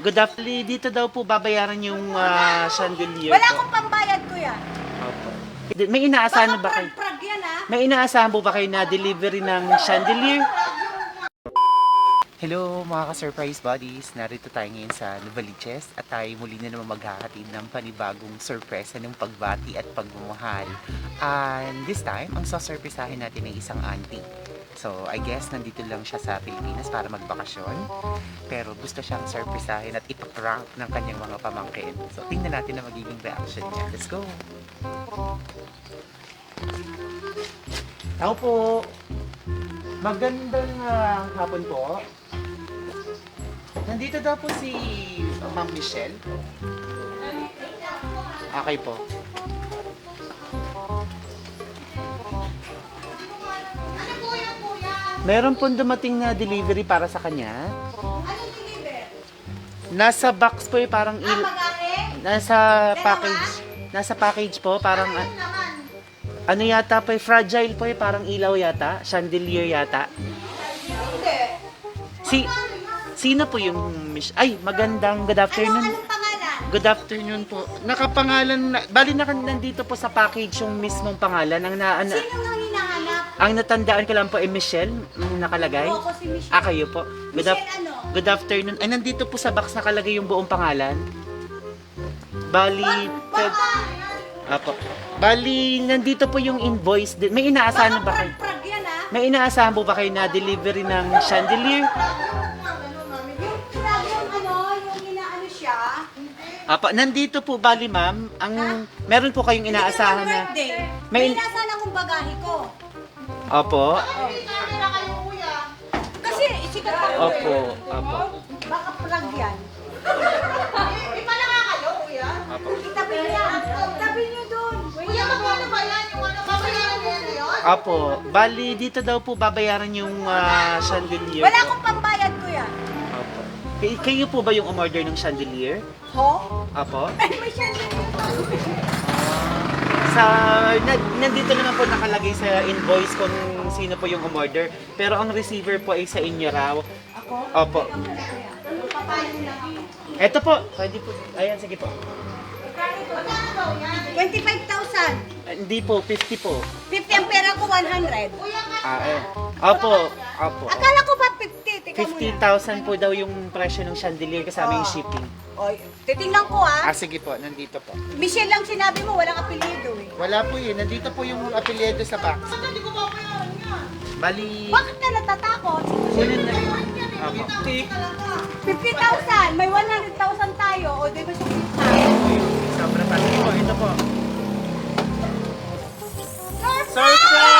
Good afternoon. Dito daw po babayaran yung ah, chandelier Wala po. akong pambayad, kuya. Opo. May inaasahan ba kayo? prag-prag yan, ha? May inaasahan po ba kayo na delivery ng chandelier? Hello mga ka-surprise buddies! Narito tayo ngayon sa Novaliches at tayo muli na naman maghahatid ng panibagong sorpresa ng pagbati at pagmamahal. And this time, ang sasurpresahin natin ay isang auntie. So, I guess nandito lang siya sa Pilipinas para magbakasyon. Pero gusto siyang surpresahin at ipaprank ng kanyang mga pamangkin. So, tingnan natin na magiging reaction niya. Let's go! Tao po! Magandang ah, hapon po. Nandito daw po si Ma'am Michelle. Okay po. Meron pong dumating na delivery para sa kanya. Anong deliver? Nasa box po eh, parang Ah, il... magahe? Nasa package. Nasa package po, parang... Ano ah, naman? Ano yata po eh, fragile po eh, parang ilaw yata. Chandelier yata. Hindi. Si... Sino po yung... Mich- Ay, magandang good Ano, afternoon. anong pangalan? Good afternoon po. Nakapangalan na, bali na nandito po sa package yung mismong pangalan. Ang, na, na- Sino nang? Ang natandaan ko lang po ay Michelle, yung nakalagay. Oo, ako si Michelle. Ah, kayo po. Good, Michelle af- ano? good afternoon. Ay, nandito po sa box nakalagay yung buong pangalan. Bali, Feb- Apo. Bali, nandito po yung invoice. din. May inaasahan Baka ba kayo? prag-prag yan, ha? May inaasahan po ba kayo na delivery ng chandelier? Yung prag yung ano, yung inaano siya. Apa, nandito po bali ma'am, ang meron po kayong inaasahan na Birthday. May- May inaasahan akong bagahe ko. Opo. Kasi, sikat ako. Opo. Opo. Baka prag yan. Iba na nga kayo, kuya. Opo. Itabi niya. Itabi niyo doon. Kuya, magkano ba yan? Yung ano, babayaran yan yun? Opo. Bali dito daw po babayaran yung ah, chandelier. Wala akong pambayad, kuya. Opo. Kay- kayo po ba yung umorder ng chandelier? Ho? Opo. Ay, may chandelier. Sa na, nandito naman po nakalagay sa invoice kung sino po yung umorder. Pero ang receiver po ay sa inyo raw. Ako? Opo. Eto po. Pwede po. Ayan, sige po. 25,000. Ah, Hindi po, 50 po. 50 ang pera ko, 100. Ah, eh. Opo. Opo. Akala ko ba 50? Teka muna. 50,000 po daw yung presyo ng chandelier kasama yung Oh. shipping. Oy, titingnan ko ah. Ah, sige po. Nandito po. Michelle lang sinabi mo, walang apelido eh. Wala po yun. Nandito po yung apelyido sa box. Hindi ko babayaran yan. Bali, Bakit ka natatakot? kunin na rin. Opo. 50,000, may 100,000 tayo. O, di ba siya Sobra pa. Ito po, ito po. Surprise!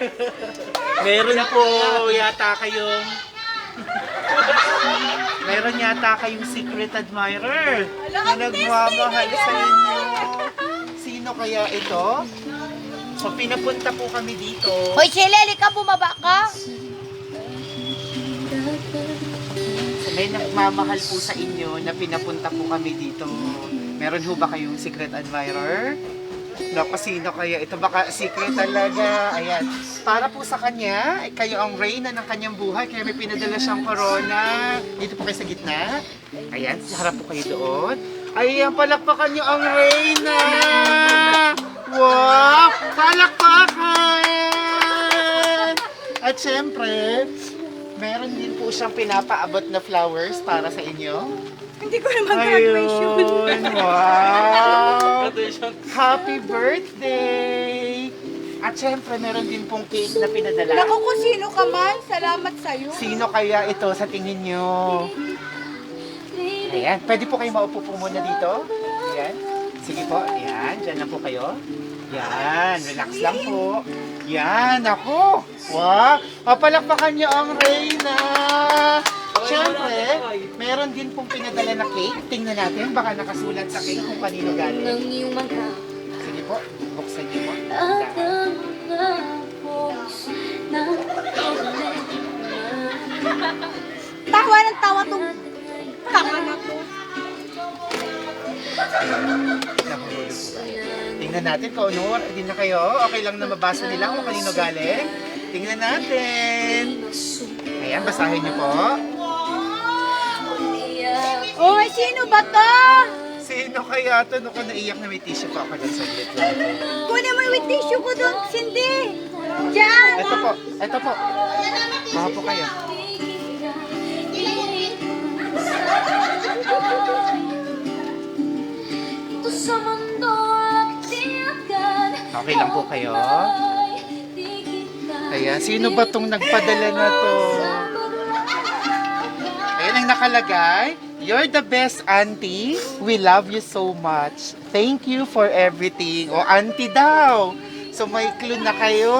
Meron po yata kayong Meron yata kayong secret admirer na nagmamahal sa inyo. Sino kaya ito? So pinapunta po kami dito. Hoy, Shelly, ka bumaba ka? May nagmamahal po sa inyo na pinapunta po kami dito. Meron ho ba kayong secret admirer? Naku, sino kaya? Ito baka secret talaga. Ayan. Para po sa kanya, ay kayo ang reyna ng kanyang buhay. Kaya may pinadala siyang corona. Dito po kayo sa gitna. Ayan, harap po kayo doon. Ayan, palakpakan niyo ang reyna! Wow! Palakpakan! At syempre, meron din po siyang pinapaabot na flowers para sa inyo. Hindi ko naman graduation. Ayun! Wow! Happy birthday! At syempre, meron din pong cake na pinadala. Naku, kung sino ka man, salamat sa'yo. Sino kaya ito sa tingin nyo? Ayan, pwede po kayo maupo po muna dito. Ayan. Sige po, ayan, dyan lang po kayo. Yan, relax lang po. Yan, ako. Wow, papalakpakan niyo ang Reyna. Siyempre, meron din pong pinadala na cake. Tingnan natin, baka nakasulat sa cake kung kanino galing. ng iyong mga Sige po, buksan niyo po. at ang mga puso na Tawa ng tawa tong tanga na to. Po? Tingnan natin kung ano, hindi na kayo. Okay lang na mabasa nila kung kanino galing. Tingnan natin. Ayan, basahin niyo po. Oy, sino ba to? Sino kaya ito? Naku, naiyak na may tissue pa ako dyan sa glit lang. Kunin mo yung tissue ko doon, Cindy. Diyan. Ito po, ito po. Baka po kayo. Okay lang po kayo. Kaya, sino ba tong nagpadala na to? Ayan ang nakalagay. You're the best auntie. We love you so much. Thank you for everything. O, auntie daw. So, may clue na kayo.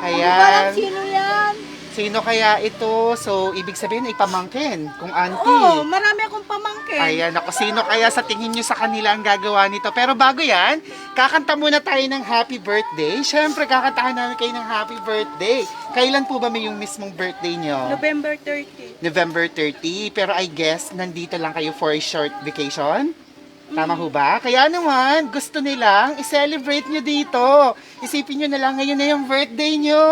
Ayan. Sino kaya ito? So, ibig sabihin ay pamangkin. Kung Oo, auntie. marami akong pamangkin. Ayan, ako, sino kaya sa tingin nyo sa kanila ang gagawa nito? Pero bago yan, kakanta muna tayo ng happy birthday. Siyempre, kakantahan namin kayo ng happy birthday. Kailan po ba may yung mismong birthday nyo? November 30. November 30. Pero I guess, nandito lang kayo for a short vacation? Tama ho ba? Kaya naman, gusto nilang i-celebrate nyo dito. Isipin nyo na lang ngayon na yung birthday nyo.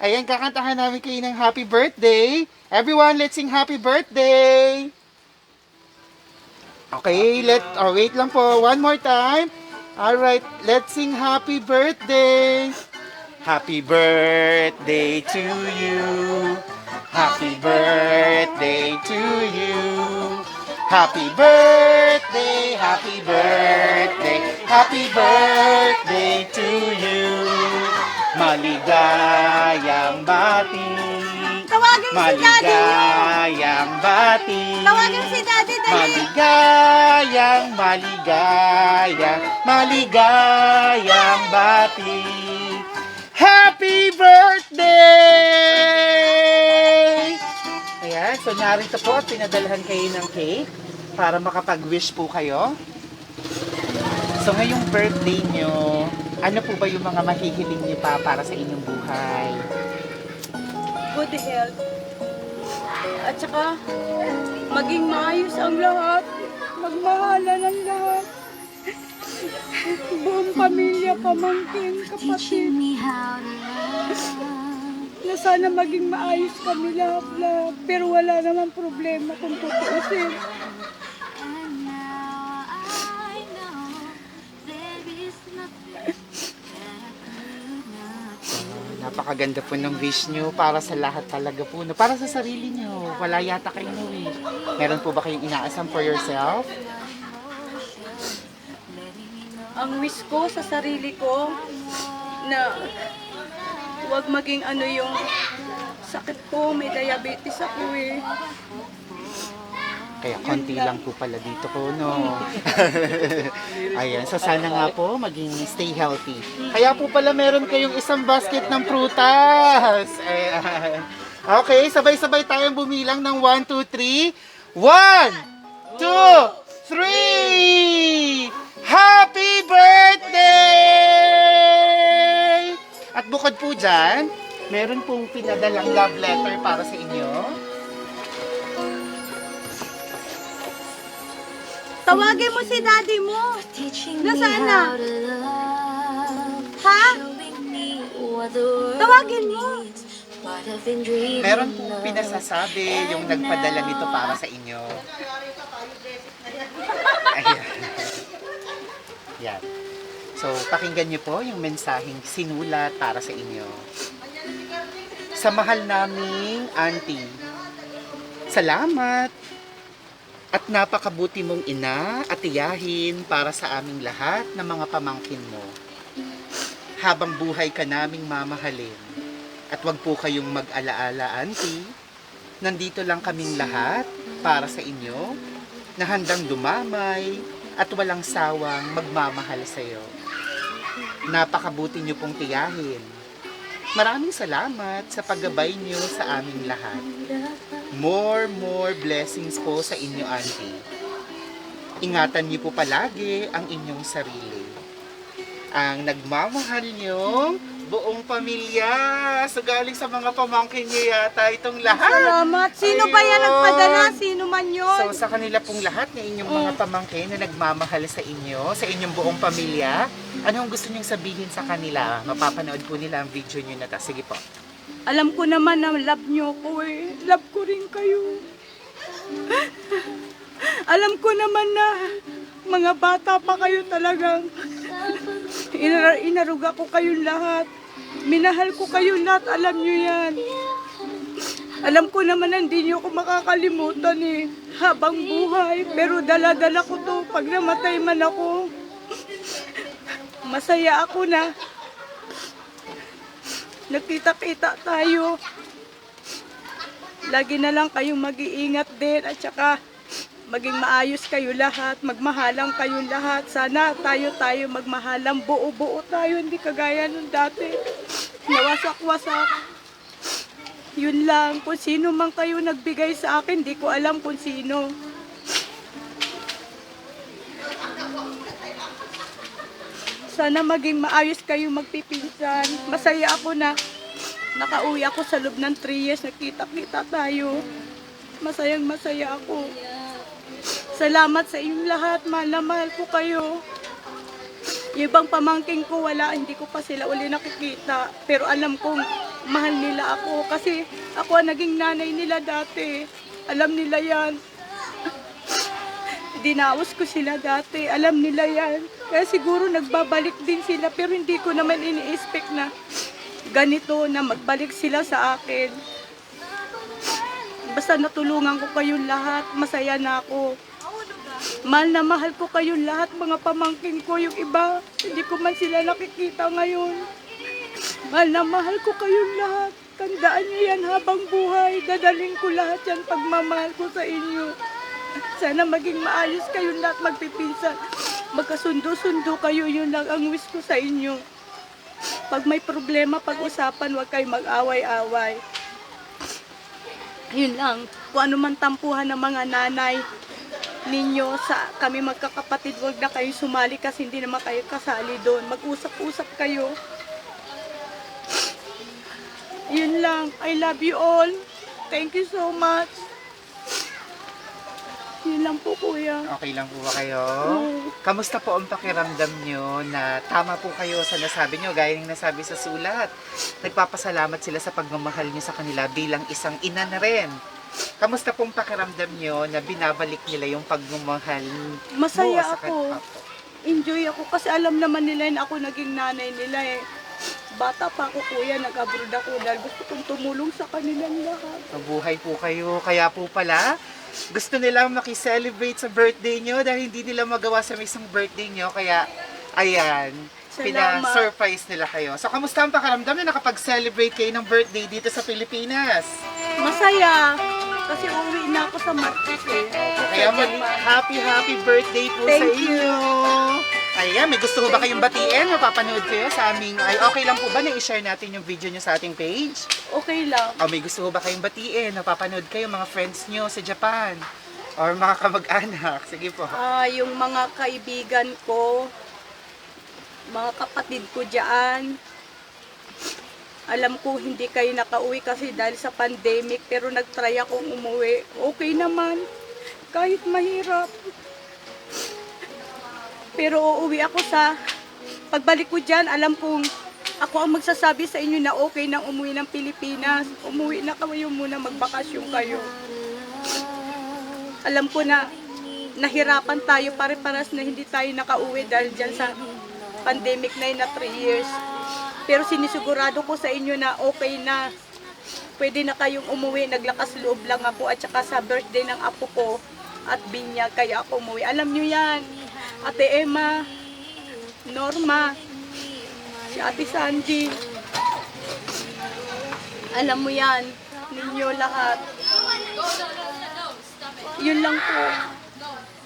Ayan, kakantahan namin kayo ng happy birthday. Everyone, let's sing happy birthday. Okay, let oh, wait lang po. One more time. All right, let's sing happy birthday. Happy birthday to you. Happy birthday to you. Happy birthday, happy birthday, happy birthday to you. Maligayang bati. Tawagin si daddy. Maligayang bati. Tawagin si daddy, dali. Maligayang, maligayang, maligayang bati. Happy birthday! Ayan, so narito po at pinadalhan kayo ng cake para makapag-wish po kayo. So ngayong birthday nyo, ano po ba yung mga mahihiling niyo pa para sa inyong buhay? Good health. At saka, maging maayos ang lahat. Magmahalan ang lahat. Buong pamilya, pamangkin, kapatid. Na sana maging maayos kami lahat-lahat. Pero wala naman problema kung tutuusin. Napakaganda po ng wish nyo para sa lahat talaga po. No? Para sa sarili nyo. Wala yata kayo na wish. Meron po ba kayong inaasam for yourself? Ang wish ko sa sarili ko na huwag maging ano yung sakit ko, may diabetes ako eh. Kaya konti lang po pala dito ko, no? Ayan, so sana nga po maging stay healthy. Kaya po pala meron kayong isang basket ng prutas. Ayan. Okay, sabay-sabay tayong bumilang ng 1, 2, 3. 1, 2, 3! Happy birthday! At bukod po dyan, meron pong pinadalang love letter para sa inyo. Tawagin mo si daddy mo. Nasaan na? Ha? Tawagin mo. Meron pong pinasasabi yung nagpadala nito para sa inyo. Ayan. Yan. So, pakinggan niyo po yung mensaheng sinulat para sa inyo. Sa mahal naming auntie, salamat at napakabuti mong ina at tiyahin para sa aming lahat ng mga pamangkin mo. Habang buhay ka naming mamahalin. At wag po kayong mag-alaala, auntie. Nandito lang kaming lahat para sa inyo na handang dumamay at walang sawang magmamahal sa iyo. Napakabuti niyo pong tiyahin. Maraming salamat sa paggabay niyo sa aming lahat. More, more blessings po sa inyo, auntie. Ingatan niyo po palagi ang inyong sarili. Ang nagmamahal niyong buong pamilya. So galing sa mga pamangkin niyo yata itong lahat. Salamat. Sino ba yan Ayun. nagpadala? Sino man yun? So sa kanila pong lahat ng inyong mga pamangkin na nagmamahal sa inyo, sa inyong buong pamilya, anong gusto niyong sabihin sa kanila? Mapapanood po nila ang video niyo na ta. Sige po. Alam ko naman na love nyo ko eh. Love ko rin kayo. Alam ko naman na mga bata pa kayo talagang Inar- inaruga ko kayong lahat. Minahal ko kayong lahat, alam nyo yan. Alam ko naman na hindi nyo ako makakalimutan eh, habang buhay. Pero dala-dala ko to pag namatay man ako. Masaya ako na Nakita-kita tayo. Lagi na lang kayong mag-iingat din at saka maging maayos kayo lahat, magmahalang kayong lahat. Sana tayo-tayo magmahalang buo-buo tayo, hindi kagaya nung dati. Nawasak-wasak. Yun lang, kung sino man kayo nagbigay sa akin, di ko alam kung sino. Sana maging maayos kayo magpipinsan. Masaya ako na nakauwi ako sa loob ng 3 years. Nakita-kita tayo. Masayang masaya ako. Salamat sa inyong lahat. Mahal na mahal ko kayo. Yung ibang pamangking ko wala, hindi ko pa sila uli nakikita. Pero alam kong mahal nila ako. Kasi ako ang naging nanay nila dati. Alam nila yan. Dinaos ko sila dati. Alam nila yan. Kaya siguro nagbabalik din sila. Pero hindi ko naman ini-expect na ganito na magbalik sila sa akin. Basta natulungan ko kayong lahat. Masaya na ako. Mahal na mahal ko kayong lahat, mga pamangkin ko. Yung iba, hindi ko man sila nakikita ngayon. Mahal na mahal ko kayong lahat. Tandaan niyo yan habang buhay. Dadaling ko lahat yan pagmamahal ko sa inyo. Sana maging maayos kayong lahat magpipinsan. Magkasundo-sundo kayo, yun lang ang wish ko sa inyo. Pag may problema, pag-usapan, huwag kayo mag-away-away. Yun lang. Kung ano man tampuhan ng mga nanay ninyo sa kami magkakapatid, huwag na kayo sumali kasi hindi naman kayo kasali doon. Mag-usap-usap kayo. Yun lang. I love you all. Thank you so much. Yun lang po, kuya. Okay lang po ba kayo? Mm. Kamusta po ang pakiramdam nyo na tama po kayo sa nasabi nyo, gaya ng nasabi sa sulat. Nagpapasalamat sila sa pagmamahal nyo sa kanila bilang isang ina na rin. Kamusta pong pakiramdam nyo na binabalik nila yung pagmamahal Masaya mo sa ako. kanila? Enjoy ako kasi alam naman nila na ako naging nanay nila eh. Bata pa ako kuya, nag-abroad ako dahil gusto kong tumulong sa kanilang lahat. Mabuhay po kayo. Kaya po pala, gusto nilang makiselebrate sa birthday nyo dahil hindi nila magawa sa mismong birthday nyo. Kaya, ayan, pina-surprise nila kayo. So, kamusta ang pakaramdam na nakapag-celebrate kayo ng birthday dito sa Pilipinas? Masaya kasi uwi na ako sa Martes eh. Kaya mag happy, happy birthday po sa Thank you. Ayan, may gusto ko ba kayong batiin? Mapapanood kayo sa aming, ay okay lang po ba na i-share natin yung video nyo sa ating page? Okay lang. O may gusto ko ba kayong batiin? Mapapanood kayo mga friends nyo sa Japan? Or mga kamag-anak? Sige po. Ah, yung mga kaibigan ko, mga kapatid ko diyan. Alam ko hindi kayo nakauwi kasi dahil sa pandemic pero nagtry akong umuwi. Okay naman. Kahit mahirap. Pero uuwi ako sa pagbalik ko diyan, alam kong ako ang magsasabi sa inyo na okay nang umuwi ng Pilipinas. Umuwi na kayo muna, magbakasyon kayo. Alam ko na nahirapan tayo pare-paras na hindi tayo nakauwi dahil dyan sa pandemic na yun na 3 years. Pero sinisigurado ko sa inyo na okay na. Pwede na kayong umuwi. Naglakas loob lang ako at saka sa birthday ng apo ko at binyag kaya ako umuwi. Alam nyo yan. Ate Emma, Norma, si Ate Sandy. Alam mo yan. Ninyo lahat. Yun lang po.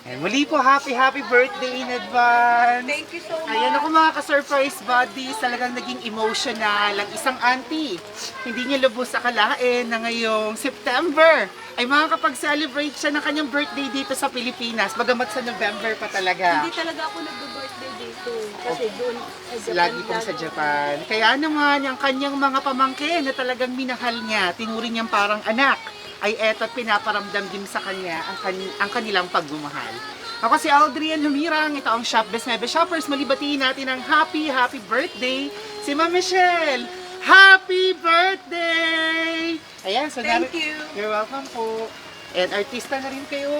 And muli po, happy, happy birthday in advance. Thank you so much. Ayan ako mga ka-surprise buddies, talagang naging emotional ang isang auntie. Hindi niya lubos akalain na ngayong September ay makakapag-celebrate siya ng kanyang birthday dito sa Pilipinas, bagamat sa November pa talaga. Hindi talaga ako nag-birthday dito. Kasi doon sa Japan Lagi pong sa Japan. Kaya naman, yung kanyang mga pamangkin na talagang minahal niya, tinuring niyang parang anak, ay eto pinaparamdam din sa kanya ang, kan- ang kanilang pagmamahal. Ako si Audrey Ann Humirang, ito ang Shop Best Mebe Shoppers. Malibatiin natin ang happy, happy birthday si Ma'am Michelle. Happy birthday! Ayan, so Thank nari- you. You're welcome po. And artista na rin kayo.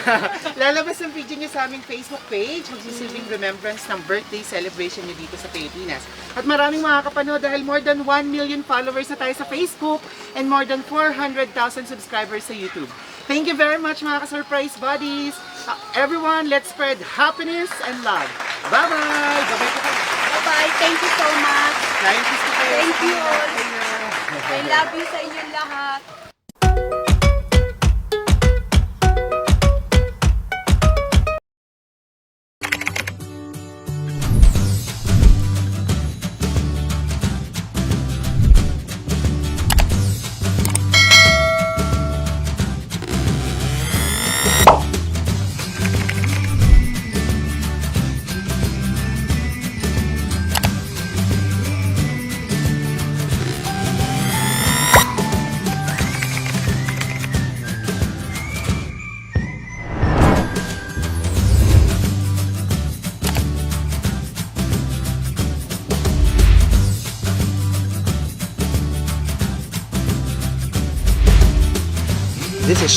Lalabas ang video niyo sa aming Facebook page. Magsisilbing remembrance ng birthday celebration niyo dito sa Pilipinas. At maraming makakapanood dahil more than 1 million followers na tayo sa Facebook and more than 400,000 subscribers sa YouTube. Thank you very much mga ka-surprise buddies. Uh, everyone, let's spread happiness and love. Bye-bye! Bye-bye. Bye-bye. Thank you so much. Po kayo. Thank you all. I love you sa inyong lahat.